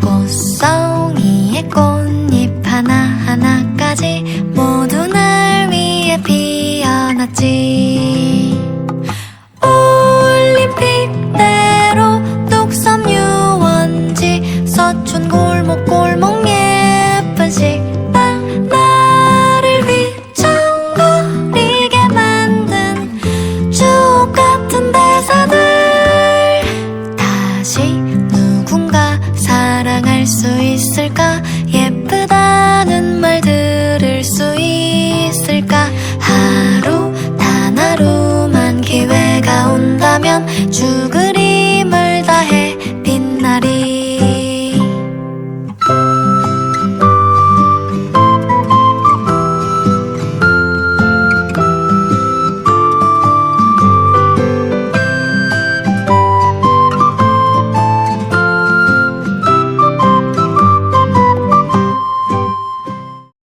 꽃송이의 꽃잎 하나하나까지 모두 날 위해 피어났지. 올림픽대로 뚝섬 유원지 서촌 골목골 수 있을까? 예쁘다는 말 들을 수 있을까? 하루 단 하루만 기회가 온다면 주